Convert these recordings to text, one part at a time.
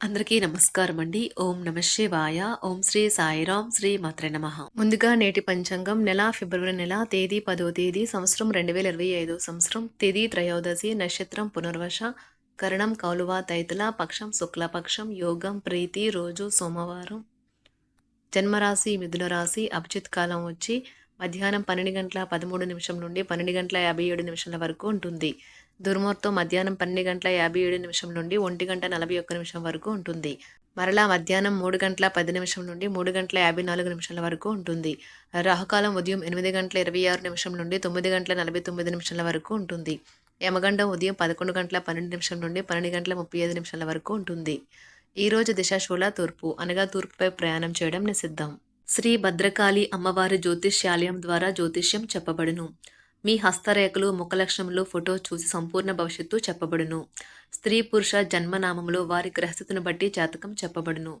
అందరికీ నమస్కారం అండి. ఓం నమ శివాయ. ఓం శ్రీ సాయిరాం శ్రీ మాత్ర నమ. ముందుగా నేటి పంచాంగం నెల ఫిబ్రవరి నెల తేదీ పదో తేదీ సంవత్సరం రెండు వేల ఇరవై ఐదో సంవత్సరం తేదీ త్రయోదశి నక్షత్రం పునర్వశ కరణం కౌలువ తైతుల పక్షం శుక్లపక్షం యోగం ప్రీతి రోజు సోమవారం. జన్మరాశి మిథున రాశి అభిజిత్ కాలం వచ్చి మధ్యాహ్నం పన్నెండు గంటల పదమూడు నిమిషం నుండి పన్నెండు గంటల యాభై ఏడు నిమిషాల వరకు ఉంటుంది. దుర్ముహూర్తం మధ్యాహ్నం పన్నెండు గంటల యాభై ఏడు నిమిషం నుండి ఒంటి గంట నలభై ఒక్క నిమిషం వరకు ఉంటుంది. మరలా మధ్యాహ్నం మూడు గంటల పది నిమిషం నుండి మూడు గంటల యాభై నాలుగు నిమిషాల వరకు ఉంటుంది. రాహుకాలం ఉదయం ఎనిమిది గంటల ఇరవై ఆరు నిమిషం నుండి తొమ్మిది గంటల నలభై తొమ్మిది నిమిషాల వరకు ఉంటుంది. యమగండం ఉదయం పదకొండు గంటల పన్నెండు నిమిషం నుండి పన్నెండు గంటల ముప్పై ఐదు నిమిషాల వరకు ఉంటుంది. ఈ రోజు దిశాశూల తూర్పు అనగా తూర్పుపై ప్రయాణం చేయడం నిషిద్ధం. శ్రీ భద్రకాళి అమ్మవారి జ్యోతిష్యాలయం ద్వారా జ్యోతిష్యం చెప్పబడును. మీ హస్తరేఖలు ముఖలక్షణములు ఫోటో చూసి సంపూర్ణ భవిష్యత్తు చెప్పబడును. స్త్రీ పురుష జన్మనామములు వారి గ్రహస్థితిని బట్టి జాతకం చెప్పబడును.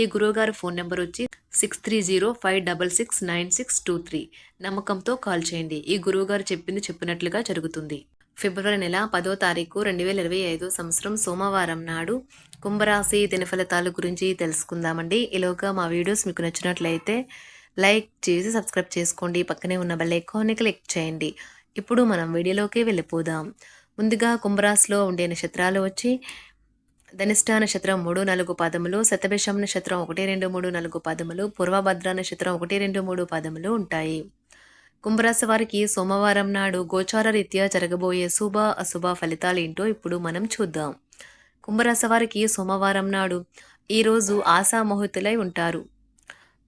ఈ గురువుగారి ఫోన్ నెంబర్ వచ్చి six three zero five double six nine six two three. నమ్మకంతో కాల్ చేయండి. ఈ గురువుగారు చెప్పింది చెప్పినట్లుగా జరుగుతుంది. ఫిబ్రవరి నెల పదో తారీఖు రెండు వేల ఇరవై ఐదో సంవత్సరం సోమవారం నాడు కుంభరాశి దినఫలితాల గురించి తెలుసుకుందామండి. ఈలోగా మా వీడియోస్ మీకు నచ్చినట్లయితే లైక్ చేసి సబ్స్క్రైబ్ చేసుకోండి. పక్కనే ఉన్న బెల్ ఐకాన్ని క్లిక్ చేయండి. ఇప్పుడు మనం వీడియోలోకి వెళ్ళిపోదాం. ముందుగా కుంభరాశిలో ఉండే నక్షత్రాలు వచ్చి ధనిష్ట నక్షత్రం మూడు నాలుగు పదములు శతభిషం నక్షత్రం ఒకటి రెండు మూడు నాలుగు పదములు పూర్వభద్ర నక్షత్రం ఒకటి రెండు మూడు పదములు ఉంటాయి. కుంభరాశి వారికి సోమవారం నాడు గోచార రీత్యా జరగబోయే శుభ అశుభ ఫలితాలు ఏంటో ఇప్పుడు మనం చూద్దాం. కుంభరాశి వారికి సోమవారం నాడు ఈరోజు ఆశామోహితులై ఉంటారు.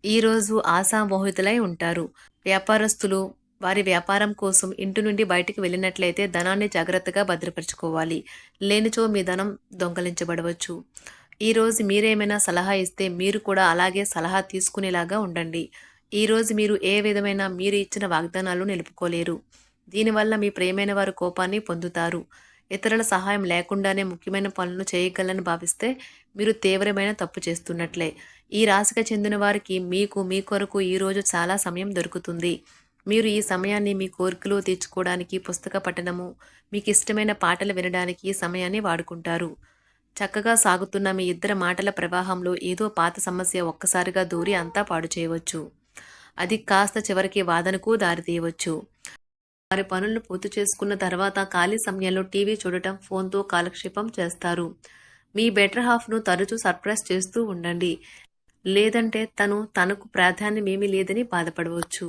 ఈరోజు ఆశామోహితులై ఉంటారు. వ్యాపారస్తులు వారి వ్యాపారం కోసం ఇంటి నుండి బయటికి వెళ్ళినట్లయితే ధనాన్ని జాగ్రత్తగా భద్రపరచుకోవాలి. లేనిచో మీ ధనం దొంగలించబడవచ్చు. ఈరోజు మీరేమైనా సలహా ఇస్తే మీరు కూడా అలాగే సలహా తీసుకునేలాగా ఉండండి. ఈరోజు మీరు ఏ విధమైన మీరు ఇచ్చిన వాగ్దానాలు నిలుపుకోలేరు. దీనివల్ల మీ ప్రేమైన వారు కోపాన్ని పొందుతారు. ఇతరుల సహాయం లేకుండానే ముఖ్యమైన పనులను చేయగలని భావిస్తే మీరు తీవ్రమైన తప్పు చేస్తున్నట్లే. ఈ రాశికి చెందిన వారికి మీకు మీ కొరకు ఈరోజు చాలా సమయం దొరుకుతుంది. మీరు ఈ సమయాన్ని మీ కోరికలు తీర్చుకోవడానికి పుస్తక పఠనము మీకు ఇష్టమైన పాటలు వినడానికి ఈ సమయాన్ని వాడుకుంటారు. చక్కగా సాగుతున్న మీ ఇద్దరు మాటల ప్రవాహంలో ఏదో పాత సమస్య ఒక్కసారిగా దూరి అంతా పాడు చేయవచ్చు. అది కాస్త చివరికి వాదనకు దారితీయవచ్చు వారి పనులను పూర్తి చేసుకున్న తర్వాత ఖాళీ సమయంలో టీవీ చూడటం ఫోన్తో కాలక్షేపం చేస్తారు. మీ బెటర్ హాఫ్ను తరచూ సర్ప్రైజ్ చేస్తూ ఉండండి. లేదంటే తను తనకు ప్రాధాన్యమేమీ లేదని బాధపడవచ్చు.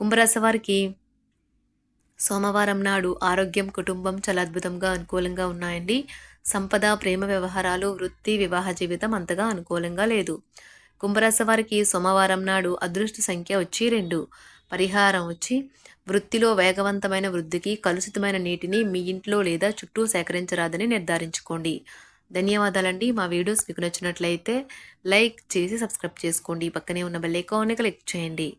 కుంభరాశి వారికి సోమవారం నాడు ఆరోగ్యం కుటుంబం చాలా అద్భుతంగా అనుకూలంగా ఉన్నాయండి. సంపద ప్రేమ వ్యవహారాలు వృత్తి వివాహ జీవితం అంతగా అనుకూలంగా లేదు. కుంభరాశి వారికి సోమవారం నాడు అదృష్ట సంఖ్య వచ్చి రెండు. పరిహారం వచ్చి వృత్తిలో వేగవంతమైన వృద్ధికి కలుషితమైన నీటిని మీ ఇంట్లో లేదా చుట్టూ సేకరించరాదని నిర్ధారించుకోండి. ధన్యవాదాలండి. మా వీడియోస్ మీకు నచ్చినట్లయితే లైక్ చేసి సబ్స్క్రైబ్ చేసుకోండి. పక్కనే ఉన్న బెల్ ఐకాన్ని క్లిక్ చేయండి.